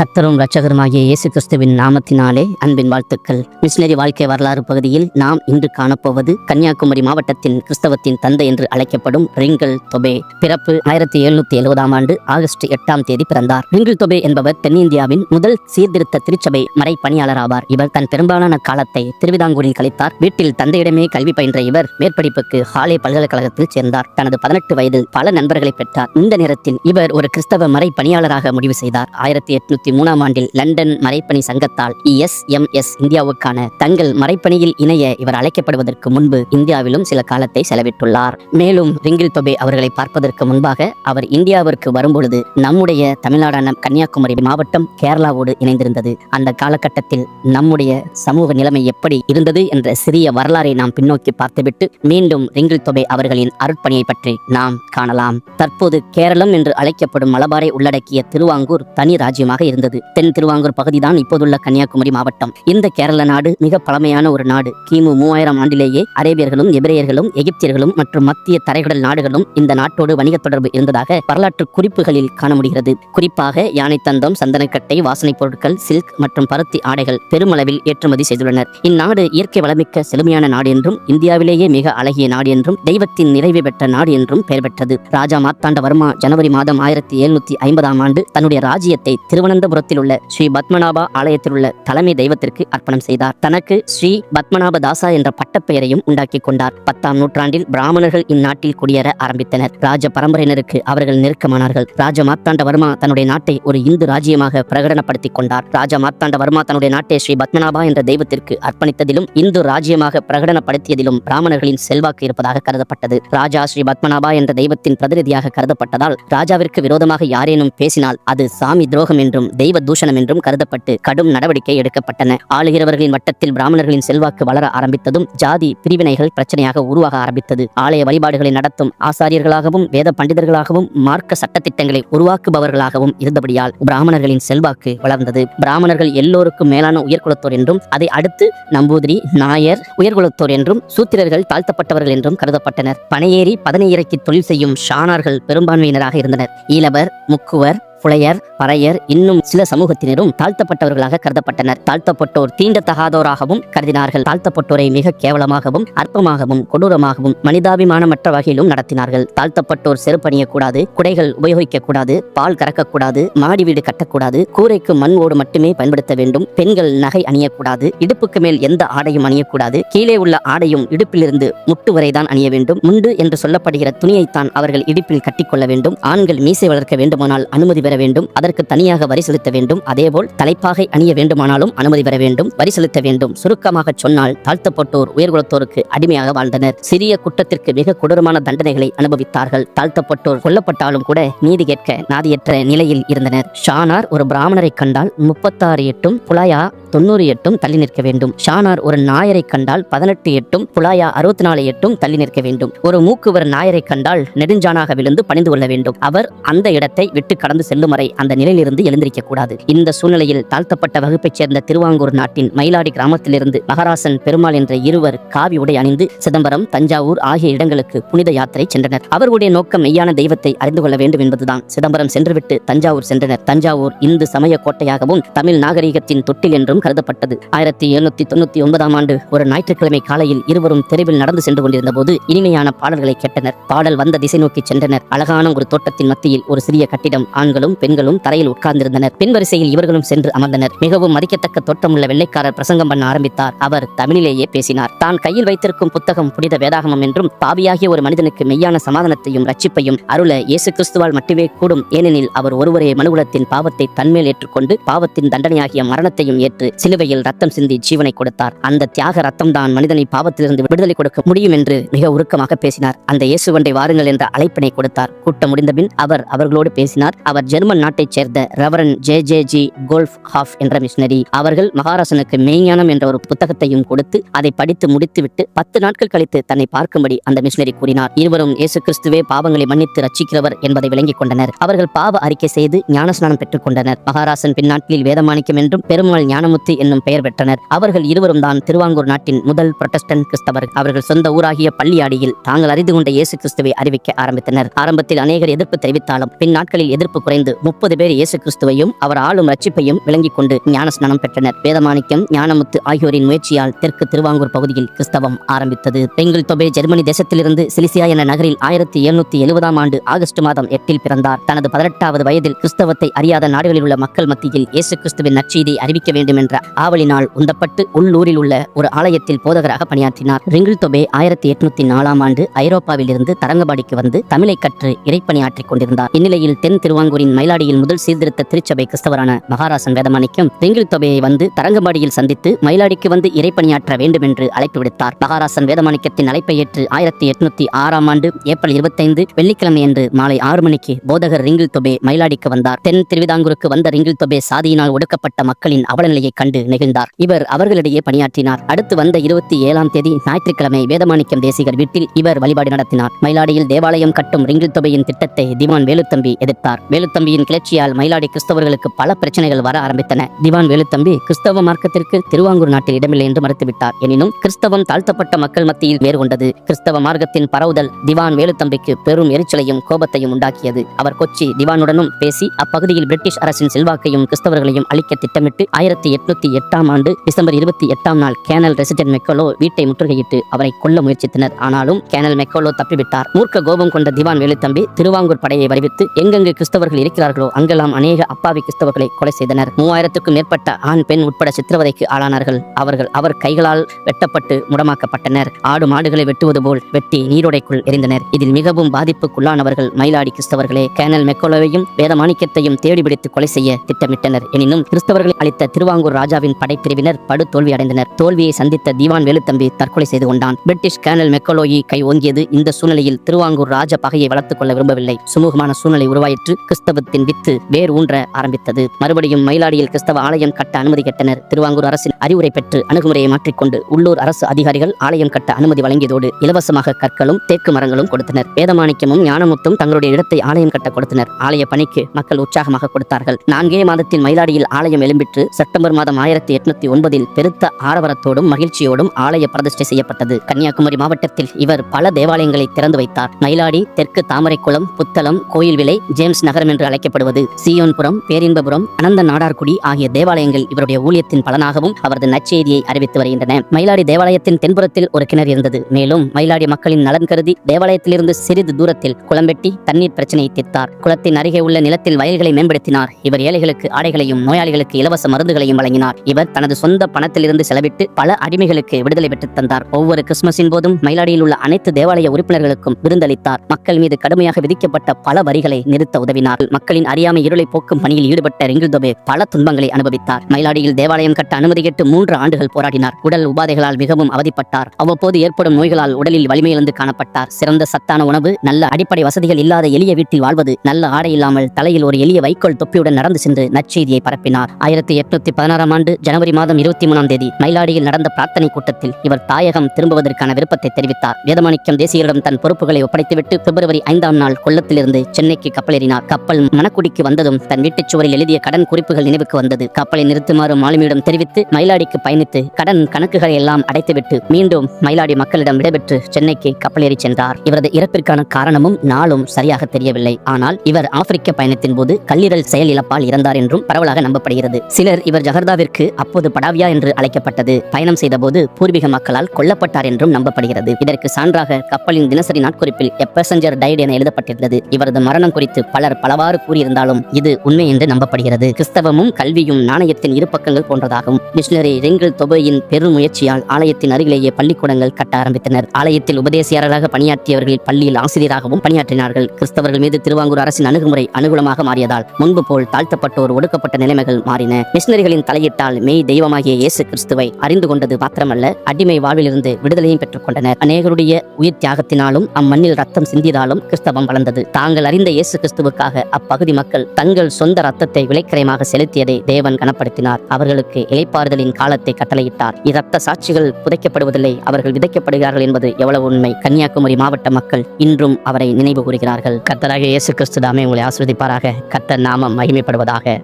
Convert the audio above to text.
கத்தரும் இரட்சகருமாகிய இயேசு கிறிஸ்துவின் நாமத்தினாலே அன்பின் வாழ்த்துக்கள். மிஷினரி வாழ்க்கை வரலாறு பகுதியில் நாம் இன்று காணப்போவது கன்னியாகுமரி மாவட்டத்தின் கிறிஸ்தவத்தின் தந்தை என்று அழைக்கப்படும் ரிங்கல் தொபே. பிறப்பு ஆயிரத்தி எழுநூத்தி எழுபதாம் ஆண்டு ஆகஸ்ட் எட்டாம் தேதி பிறந்தார். ரிங்கிள் தொபே என்பவர் தென்னிந்தியாவின் முதல் சீர்திருத்த திருச்சபை மறை பணியாளர் ஆவார். இவர் தன் பெரும்பாலான காலத்தை திருவிதாங்கூரில் கழித்தார். வீட்டில் தந்தையிடமே கல்வி பயின்ற இவர் மேற்படிப்புக்கு ஹாலே பல்கலைக்கழகத்தில் சேர்ந்தார். தனது பதினெட்டு வயதில் பல நண்பர்களை பெற்றார். இந்த நேரத்தில் இவர் ஒரு கிறிஸ்தவ மறை பணியாளராக முடிவு செய்தார். ஆயிரத்தி எட்நூத்தி மூணாம் ஆண்டில் லண்டன் மறைப்பணி சங்கத்தால் இஎஸ்எம்எஸ் இந்தியாவுக்கான தங்கள் மறைப்பணியில் இணைய இவர் அழைக்கப்படுவதற்கு முன்பு இந்தியாவிலும் சில காலத்தை செலவிட்டுள்ளார். மேலும் ரிங்கில் தொபே அவர்களை பார்ப்பதற்கு முன்பாக அவர் இந்தியாவிற்கு வரும்பொழுது நம்முடைய தமிழ்நாடான கன்னியாகுமரி மாவட்டம் கேரளாவோடு இணைந்திருந்தது. அந்த காலகட்டத்தில் நம்முடைய சமூக நிலைமை எப்படி இருந்தது என்ற சிறிய வரலாறை நாம் பின்னோக்கி பார்த்துவிட்டு மீண்டும் ரிங்கில் தொபே அவர்களின் அருட்பணியை பற்றி நாம் காணலாம். தற்போது கேரளம் என்று அழைக்கப்படும் மலபாரை உள்ளடக்கிய திருவாங்கூர் தனி ராஜ்யமாக இருந்தது. தென் திருவாங்கூர் பகுதிதான் இப்போதுள்ள கன்னியாகுமரி மாவட்டம். இந்த கேரள நாடு மிக பழமையான ஒரு நாடு. கிமு மூவாயிரம் ஆண்டிலேயே அரேபியர்களும் எபிரேயர்களும் எகிப்தியர்களும் மற்றும் மத்திய தரைகடல் நாடுகளும் இந்த நாட்டோடு வணிக தொடர்பு இருந்ததாக வரலாற்று குறிப்புகளில் காண முடிகிறது. குறிப்பாக யானை தந்தம் சந்தனக்கட்டை வாசனைப் பொருட்கள் சில்க் மற்றும் பருத்தி ஆடைகள் பெருமளவில் ஏற்றுமதி செய்துள்ளனர். இந்நாடு இயற்கை வளமிக்க செழுமையான நாடு என்றும் இந்தியாவிலேயே மிக அழகிய நாடு என்றும் தெய்வத்தின் நிறைவு பெற்ற நாடு என்றும் பெயர் பெற்றது. ராஜா மார்த்தாண்டவர்மா ஜனவரி மாதம் ஆயிரத்தி எழுநூத்தி ஐம்பதாம் ஆண்டு தன்னுடைய ராஜ்யத்தை காஞ்சிபுரத்தில் உள்ள ஸ்ரீ பத்மநாபா ஆலயத்தில் உள்ள தலைமை தெய்வத்திற்கு அர்ப்பணம் செய்தார். தனக்கு ஸ்ரீ பத்மநாப தாசா என்ற பட்டப்பெயரையும் உண்டாக்கி கொண்டார். பத்தாம் நூற்றாண்டில் பிராமணர்கள் இந்நாட்டில் குடியேற ஆரம்பித்தனர். ராஜ பரம்பரையினருக்கு அவர்கள் நெருக்கமானார்கள். ராஜ மார்த்தாண்டவர்மா தன்னுடைய நாட்டை ஒரு இந்து ராஜ்யமாக பிரகடனப்படுத்திக் கொண்டார். ராஜா மார்த்தாண்டவர்மா தன்னுடைய நாட்டை ஸ்ரீ பத்மநாபா என்ற தெய்வத்திற்கு அர்ப்பணித்ததிலும் இந்து ராஜ்யமாக பிரகடனப்படுத்தியதிலும் பிராமணர்களின் செல்வாக்கு இருப்பதாக கருதப்பட்டது. ராஜா ஸ்ரீ பத்மநாபா என்ற தெய்வத்தின் பிரதிநிதியாக கருதப்பட்டதால் ராஜாவிற்கு விரோதமாக யாரேனும் பேசினால் அது சாமி துரோகம் என்றும் தெய்வ தூஷணம் என்றும் கருதப்பட்டு கடும் நடவடிக்கை எடுக்கப்பட்டன. ஆளுகிறவர்களின் வட்டத்தில் பிராமணர்களின் செல்வாக்கு வளர ஆரம்பித்ததும் ஜாதி பிரிவினைகள் பிரச்சனையாக உருவாக ஆரம்பித்தது. ஆலய வழிபாடுகளை நடத்தும் ஆசாரியர்களாகவும் வேத பண்டிதர்களாகவும் மார்க்க சட்டத்திட்டங்களை உருவாக்குபவர்களாகவும் இருந்தபடியால் பிராமணர்களின் செல்வாக்கு வளர்ந்தது. பிராமணர்கள் எல்லோருக்கும் மேலான உயர்குலத்தோர் என்றும் அதை அடுத்து நம்பூதிரி நாயர் உயர்குலத்தோர் என்றும் சூத்திரர்கள் தாழ்த்தப்பட்டவர்கள் என்றும் கருதப்பட்டனர். பனையேறி பதனை இறக்கி தொழில் செய்யும் ஷானார்கள் பெரும்பான்மையினராக இருந்தனர். ஈலவர் முக்குவர் புலையர் பறையர் இன்னும் சில சமூகத்தினரும் தாழ்த்தப்பட்டவர்களாக கருதப்பட்டனர். தாழ்த்தப்பட்டோர் தீண்டத்தகாதோராகவும் கருதினார்கள். தாழ்த்தப்பட்டோரை மிக கேவலமாகவும் அற்பமாகவும் கொடூரமாகவும் மனிதாபிமானமற்ற வகையிலும் நடத்தினார்கள். தாழ்த்தப்பட்டோர் செருப்பணியக்கூடாது குடைகள் உபயோகிக்கக்கூடாது பால் கறக்கக்கூடாது மாடி வீடு கட்டக்கூடாது கூரைக்கு மண் ஓடு மட்டுமே பயன்படுத்த வேண்டும் பெண்கள் நகை அணியக்கூடாது இடுப்புக்கு மேல் எந்த ஆடையும் அணியக்கூடாது கீழே உள்ள ஆடையும் இடுப்பிலிருந்து முட்டு வரைதான் அணிய வேண்டும் முண்டு என்று சொல்லப்படுகிற துணியைத்தான் அவர்கள் இடுப்பில் கட்டிக்கொள்ள வேண்டும் ஆண்கள் மீசை வளர்க்க வேண்டுமானால் அனுமதி பெற வேண்டும். அதற்கு தனியாக வரி செலுத்த வேண்டும். அதேபோல் தலைப்பாகை அணிய வேண்டுமானாலும் அனுமதி பெற வேண்டும். வரி செலுத்த வேண்டும். சுருக்கமாக சொன்னால் தாழ்த்தப்பட்டோர் உயர்குலத்தோருக்கு அடிமையாக வாழ்ந்தனர். சிறிய குற்றத்திற்கு மிக கொடூரமான தண்டனைகளை அனுபவித்தார்கள். தாழ்த்தப்பட்டோர் கொல்லப்பட்டாலும் கூட நீதி கேட்க நாதியற்ற நிலையில் இருந்தனர். ஷானார் ஒரு பிராமணரை கண்டால் முப்பத்தாறு எட்டும் புலாயா தொண்ணூறு எட்டும் தள்ளி நிற்க வேண்டும். ஷானார் ஒரு நாயரை கண்டால் பதினெட்டு எட்டும் புலாயா அறுபத்தி நாலு எட்டும் தள்ளி நிற்க வேண்டும். ஒரு மூக்குவர் நாயரை கண்டால் நெடுஞ்சானாக விழுந்து பணிந்து கொள்ள வேண்டும். அவர் அந்த இடத்தை விட்டு கடந்து செல்லும் வரை அந்த நிலையிலிருந்து எழுந்திருக்க கூடாது. இந்த சூழ்நிலையில் தாழ்த்தப்பட்ட வகுப்பைச் சேர்ந்த திருவாங்கூர் நாட்டின் மயிலாடி கிராமத்திலிருந்து மகராசன் பெருமாள் என்ற இருவர் காவி உடை அணிந்து சிதம்பரம் தஞ்சாவூர் ஆகிய இடங்களுக்கு புனித யாத்திரை சென்றனர். அவர்களுடைய நோக்கம் மெய்யான தெய்வத்தை அறிந்து கொள்ள வேண்டும் என்பதுதான். சிதம்பரம் சென்றுவிட்டு தஞ்சாவூர் சென்றனர். தஞ்சாவூர் இந்து சமய கோட்டையாகவும் தமிழ் நாகரிகத்தின் தொட்டில் என்றும் கருதப்பட்டது. ஆயிரத்தி எழுநூத்தி தொண்ணூத்தி ஒன்பதாம் ஆண்டு ஒரு ஞாயிற்றுக்கிழமை காலையில் இருவரும் தெருவில் நடந்து சென்று கொண்டிருந்த போது இனிமையான பாடல்களை கேட்டனர். பாடல் வந்த திசை நோக்கி சென்றனர். அழகான ஒரு தோட்டத்தின் மத்தியில் ஒரு சிறிய கட்டிடம் ஆண்களும் பெண்களும் தரையில் உட்கார்ந்திருந்தனர். பின்வரிசையில் இவர்களும் சென்று அமர்ந்தனர். மிகவும் மதிக்கத்தக்க தோற்றமுள்ள வெள்ளைக்காரர் பிரசங்கம் பண்ண ஆரம்பித்தார். அவர் தமிழிலேயே பேசினார். தான் கையில் வைத்திருக்கும் புத்தகம் புனித வேதாகமம் என்றும் பாவியாகிய ஒரு மனிதனுக்கு மெய்யான சமாதானத்தையும் ரட்சிப்பையும் அருள இயேசு கிறிஸ்துவால் மட்டுமே கூடும். ஏனெனில் அவர் ஒருவரே மனுகுலத்தின் பாவத்தை தன்மேல் ஏற்றுக்கொண்டு பாவத்தின் தண்டனையாகிய மரணத்தையும் ஏற்று சிலுவையில் ரத்தம் சிந்தி ஜீவனை கொடுத்தார். அந்த தியாக ரத்தம் தான் மனிதனை பாவத்திலிருந்து விடுதலை கொடுக்க முடியும் என்று மிக உருக்கமாக பேசினார். அந்த இயேசுவண்டை வாருங்கள் என்ற அழைப்பினை கொடுத்தார். கூட்டம் முடிந்தபின் அவர் அவர்களோடு பேசினார். அவர் ஜெர்மன் நாட்டைச் சேர்ந்த reverend J J G Kolhoff என்ற மிஷினரி அவர்கள் மகாராசனுக்கு மெய்ஞானம் என்ற ஒரு புத்தகத்தையும் கொடுத்து அதை படித்து முடித்துவிட்டு பத்து நாட்கள் கழித்து தன்னை பார்க்கும்படி அந்த மிஷினரி கூறினார். இருவரும் இயேசு கிறிஸ்துவே பாவங்களை மன்னித்து ரச்சிக்கிறவர் என்பதை விளங்கிக் கொண்டனர். அவர்கள் பாவ அறிக்கை செய்து ஞானஸ்நானம் பெற்றுக் கொண்டனர். மகாராசன் பின்னாட்களில் வேதமாணிக்கம் என்றும் பெருமாள் ஞானமுத்து என்னும் பெயர் பெற்றனர். அவர்கள் இருவரும் தான் திருவாங்கூர் நாட்டின் முதல் புரொட்டஸ்டன்ட் கிறிஸ்தவர். அவர்கள் சொந்த ஊராகிய பள்ளியாடியில் தாங்கள் அறிந்து கொண்ட இயேசு கிறிஸ்துவை அறிவிக்க ஆரம்பித்தனர். ஆரம்பத்தில் அநேகர் எதிர்ப்பு தெரிவித்தாலும் பின் நாட்களில் எதிர்ப்பு குறைந்து முப்பது பேர் இயேசு கிறிஸ்துவையும் அவர் ஆளும் ரட்சிப்பையும் விளங்கிக் கொண்டு ஞானஸ்நானம் பெற்றனர். வேதமாணிக்கம் ஞானமுத்து ஆகியோரின் முயற்சியால் தெற்கு திருவாங்கூர் பகுதியில் கிறிஸ்தவம் ஆரம்பித்தது. பெங்கில் தொபே ஜெர்மனி தேசத்திலிருந்து சிலிசியா என நகரில் ஆயிரத்தி எழுநூத்தி எழுபதாம் ஆண்டு ஆகஸ்ட் மாதம் எட்டில் பிறந்தார். தனது பதினெட்டாவது வயதில் கிறிஸ்தவத்தை அறியாத நாடுகளில் உள்ள மக்கள் மத்தியில் இயேசு கிறிஸ்துவின் நற்செய்தியை அறிவிக்க வேண்டும் என்ற ஆவலினால் உந்தப்பட்டு உள்ளூரில் உள்ள ஒரு ஆலயத்தில் போதகராக பணியாற்றினார். ரிங்கிள் தொபே ஆயிரத்தி எட்நூத்தி நாலாம் ஆண்டு ஐரோப்பாவில் இருந்து தரங்கபாடிக்கு வந்து தமிழை கற்று இறைப்பணியாற்றிக் கொண்டிருந்தார். இந்நிலையில் தென் திருவாங்கூரின் மயிலாடியில் முதல் சீர்திருத்த திருச்சபை கிறிஸ்தவரான மகாராசன் வேதமாணிக்கம் ரிங்கிள் தொபையை வந்து தரங்கம்பாடியில் சந்தித்து மயிலாடிக்கு வந்து இறைப்பணியாற்ற வேண்டும் என்று அழைப்பு விடுத்தார். மகாராசன் வேதமாணிக்கத்தின் அழைப்பை ஏற்று ஆயிரத்தி எட்நூத்தி ஆறாம் ஆண்டு ஏப்ரல் இருபத்தைந்து வெள்ளிக்கிழமை அன்று மாலை ஆறு மணிக்கு போதகர் ரிங்கிள் தொபே மயிலாடிக்கு வந்தார். தென் திருவிதாங்கூருக்கு வந்த ரிங்கிள் தொபே சாதியினால் ஒடுக்கப்பட்ட மக்களின் அவலநிலையை கண்டு நெகிழ்ந்தார். இவர் அவர்களிடையே பணியாற்றினார். அடுத்து வந்த இருபத்தி ஏழாம் தேதி ஞாயிற்றுக்கிழமை வேதமாணிக்கம் தேசிகர் வீட்டில் இவர் வழிபாடு நடத்தினார். மயிலாடியில் தேவாலயம் கட்டும் ரிங்கில் தொகையின் திட்டத்தை திவான் வேலுத்தம்பி எதிர்த்தார். வேலுத்தம்பியின் கிளர்ச்சியால் மயிலாடி கிறிஸ்தவர்களுக்கு பல பிரச்சனைகள் வர ஆரம்பித்தன. திவான் வேலுத்தம்பி கிறிஸ்தவ மார்க்கத்திற்கு திருவாங்கூர் நாட்டில் இடமில்லை என்று மறுத்துவிட்டார். எனினும் கிறிஸ்தவம் தாழ்த்தப்பட்ட மக்கள் மத்தியில் மேற்கொண்டது கிறிஸ்தவ மார்க்கத்தின் பரவுதல் திவான் வேலுத்தம்பிக்கு பெரும் எரிச்சலையும் கோபத்தையும் உண்டாக்கியது. அவர் கொச்சி திவானுடனும் பேசி அப்பகுதியில் பிரிட்டிஷ் அரசின் செல்வாக்கையும் கிறிஸ்தவர்களையும் அழிக்க திட்டமிட்டு ஆயிரத்தி எட்நூத்தி எட்டாம் ஆண்டு டிசம்பர் இருபத்தி எட்டாம் நாள் கேனல் ரெசிடென்ட் மெக்கோலோ வீட்டை முற்றுகையிட்டு அவரை கொல்ல முயற்சித்தனர். ஆனாலும் கேனல் மெக்கோலோ தப்பிவிட்டார். மூர்க்க கோபம் கொண்ட திவான் வேலுத்தம்பி திருவாங்கூர் படையை வரிவித்து எங்கெங்கு கிறிஸ்தவர்கள் இருக்கிறார்களோ அங்கெல்லாம் அநேக அப்பாவி கிறிஸ்தவர்களை கொலை செய்தனர். மூவாயிரத்துக்கும் மேற்பட்ட ஆண் பெண் உட்பட சித்திரவதைக்கு ஆளானார்கள். அவர்கள் அவர் கைகளால் வெட்டப்பட்டு முடமாக்கப்பட்டனர். ஆடு மாடுகளை வெட்டுவது போல் வெட்டி நீரோடைக்குள் எரிந்தனர். இதில் மிகவும் பாதிப்புக்குள்ளானவர்கள் மயிலாடி கிறிஸ்தவர்களே கேனல் மெக்கோலோவையும் வேதமாணிக்கத்தையும் தேடிபிடித்து கொலை செய்ய திட்டமிட்டனர். எனினும் கிறிஸ்தவர்களை அளித்த திருவாங்கூர் ராஜாவின் படைப்பிரிவினர் படு தோல்வி அடைந்தனர். தோல்வியை சந்தித்த தீவான் வேலுத்தம்பி தற்கொலை செய்து கொண்டான். பிரிட்டிஷ் கேனல் மெக்கலோயி கை ஓங்கியது இந்த சூழ்நிலையில் திருவாங்கூர் ராஜ பகையை வளர்த்துக் கொள்ள விரும்பவில்லை. சுமூகமான சூழ்நிலை உருவாயிற்று. கிறிஸ்தவத்தின் வித்து வேர் ஊன்ற ஆரம்பித்தது. மறுபடியும் மயிலாடியில் கிறிஸ்தவ ஆலயம் கட்ட அனுமதி கேட்டனர். திருவாங்கூர் அரசின் அறிவுரை பெற்று அணுகுமுறையை மாற்றிக்கொண்டு உள்ளூர் அரசு அதிகாரிகள் ஆலயம் கட்ட அனுமதி வழங்கியதோடு இலவசமாக கற்களும் தேக்கு மரங்களும் கொடுத்தனர். வேதமாணிக்கமும் ஞானமுத்தும் தங்களுடைய இடத்தை ஆலயம் கட்ட கொடுத்தனர். ஆலய பணிக்கு மக்கள் உற்சாகமாக கொடுத்தார்கள். நான்கே மாதத்தில் மயிலாடியில் ஆலயம் எழும்பிற்று. செப்டம்பர் மாதம் ஆயிரத்தி எட்நூத்தி ஒன்பதில் பெருத்த ஆரவரத்தோடும் மகிழ்ச்சியோடும் ஆலய பிரதிஷ்டை செய்யப்பட்டது. கன்னியாகுமரி மாவட்டத்தில் இவர் பல தேவாலயங்களை திறந்து வைத்தார். மயிலாடி தெற்கு தாமரைக்குளம் புத்தளம் கோயில்விலை ஜேம்ஸ் நகரம் என்று அழைக்கப்படுவது சீயோன்புரம் பேரின்பபுரம் அனந்த நாடார்குடி ஆகிய தேவாலயங்கள் இவருடைய ஊழியத்தின் பலனாகவும் அவரது நற்செய்தியை அறிவித்து வருகின்றன. மயிலாடி தேவாலயத்தின் தென்புறத்தில் ஒரு கிணறு இருந்தது. மேலும் மயிலாடி மக்களின் நலன் கருதி தேவாலயத்திலிருந்து சிறிது தூரத்தில் குளம்பெட்டி தண்ணீர் பிரச்சனையை தீர்த்தார். குளத்தின் அருகே உள்ள நிலத்தில் வயல்களை மேம்படுத்தினார். இவர் ஏழைகளுக்கு ஆடைகளையும் நோயாளிகளுக்கு இலவச மருந்துகளையும் வழங்கினார். இவர் தனது சொந்த பணத்திலிருந்து செலவிட்டு பல அடிமைகளுக்கு விடுதலை பெற்றுத் தந்தார். ஒவ்வொரு கிறிஸ்துமஸின் போதும் மயிலாடியில் உள்ள அனைத்து தேவாலய உறுப்பினர்களுக்கும் விருந்தளித்தார். மக்கள் மீது கடுமையாக விதிக்கப்பட்ட பல வரிகளை நிறுத்த உதவினார். மக்களின் அறியாமை இருளை போக்கும் பணியில் ஈடுபட்ட ரிங்கிள்தொபே பல துன்பங்களை அனுபவித்தார். மயிலாடியில் தேவாலயம் கட்ட அனுமதி கேட்டு மூன்று ஆண்டுகள் போராடினார். உடல் உபாதைகளால் மிகவும் அவதிப்பட்டார். அவ்வப்போது ஏற்படும் நோய்களால் உடலில் வலிமையிழந்து காணப்பட்டார். சிறந்த சத்தான உணவு நல்ல அடிப்படை வசதிகள் இல்லாத எளிய வீட்டில் வாழ்வது நல்ல ஆடை இல்லாமல் தலையில் ஒரு எளிய வைக்கோல் தொப்பியுடன் நடந்து சென்று நற்செய்தியை பரப்பினார். ஆயிரத்தி எட்நூத்தி பதினாறாம் பதினாறாம் ஆண்டு ஜனவரி மாதம் இருபத்தி மூணாம் தேதி மயிலாடியில் நடந்த பிரார்த்தனை கூட்டத்தில் இவர் தாயகம் திரும்புவதற்கான விருப்பத்தை தெரிவித்தார். வேதமாணிக்கம் தேசியரிடம் தன் பொறுப்புகளை ஒப்படைத்துவிட்டு பிப்ரவரி ஐந்தாம் நாள் கொல்லத்திலிருந்து சென்னைக்கு கப்பலேறினார். கப்பல் மணக்குடிக்கு வந்ததும் தன் வீட்டுச் சுவரில் எழுதிய கடன் குறிப்புகள் நினைவுக்கு வந்தது. கப்பலை நிறுத்துமாறு மாலுமியிடம் தெரிவித்து மயிலாடிக்கு பயணித்து கடன் கணக்குகளை எல்லாம் அடைத்துவிட்டு மீண்டும் மயிலாடி மக்களிடம் விடைபெற்று சென்னைக்கு கப்பலேறி சென்றார். இவரது இறப்பிற்கான காரணமும் நாளும் சரியாக தெரியவில்லை. ஆனால் இவர் ஆப்பிரிக்க பயணத்தின் போது கல்லீரல் செயல் இழப்பால் இறந்தார் என்றும் பரவலாக நம்பப்படுகிறது. சிலர் இவர் ஜகர்தா ஜகர்தாவிற்கு அப்போது படாவியா என்று அழைக்கப்பட்டது. பயணம் செய்தபோது பூர்வீக மக்களால் கொல்லப்பட்டார் என்றும் நம்பப்படுகிறது. இதற்கு சான்றாக கப்பலின் தினசரி நாட்குறிப்பில் எ பேசஞ்சர் டைட் என எழுதப்பட்டிருந்தது. இவரது மரணம் குறித்து பலர் பலவாறு கூறியிருந்தாலும் இது உண்மை என்று நம்பப்படுகிறது. கிறிஸ்தவமும் கல்வியும் நாணயத்தின் இரு பக்கங்கள் போன்றதாகும். மிஷனரி ரெங்கிள் தொபையின் பெரும் முயற்சியால் ஆலயத்தின் அருகிலேயே பள்ளிக்கூடங்கள் கட்ட ஆரம்பித்தனர். ஆலயத்தில் உபதேசியாளராக பணியாற்றியவர்கள் பள்ளியில் ஆசிரியராகவும் பணியாற்றினார்கள். கிறிஸ்தவர்கள் மீது திருவாங்கூர் அரசின் அணுகுமுறை அனுகூலமாக மாறியதால் முன்பு போல் தாழ்த்தப்பட்டோர் ஒடுக்கப்பட்ட நிலைமைகள் மாறின. மிஷினரிகளின் தலை தலையிட்டால் மெய் தெய்வமாகிய இயேசு கிறிஸ்துவை அறிந்து கொண்டது மாத்திரமல்ல அடிமை வாழ்விலிருந்து விடுதலையும் பெற்றுக் கொண்டனர் அநேகருடைய உயிர் தியாகத்தினாலும் அம்மண்ணில் ரத்தம் சிந்தியதாலும் கிறிஸ்தவம் வளர்ந்தது. தாங்கள் அறிந்த இயேசு கிறிஸ்துவுக்காக அப்பகுதி மக்கள் தங்கள் சொந்த ரத்தத்தை விலைக்கிரயமாக செலுத்தியதை தேவன் கனப்படுத்தினார். அவர்களுக்கு இளைப்பாறுதலின் காலத்தை கட்டளையிட்டார். இரத்த சாட்சிகள் புதைக்கப்படுவதில்லை அவர்கள் விதைக்கப்படுகிறார்கள் என்பது எவ்வளவு உண்மை. கன்னியாகுமரி மாவட்ட மக்கள் இன்றும் அவரை நினைவு கூறுகிறார்கள். கர்த்தராக இயேசு கிறிஸ்து தாமே உங்களை ஆஸ்வதிப்பாராக கர்த்தர் நாமம் மகிமைப்படுவதாக.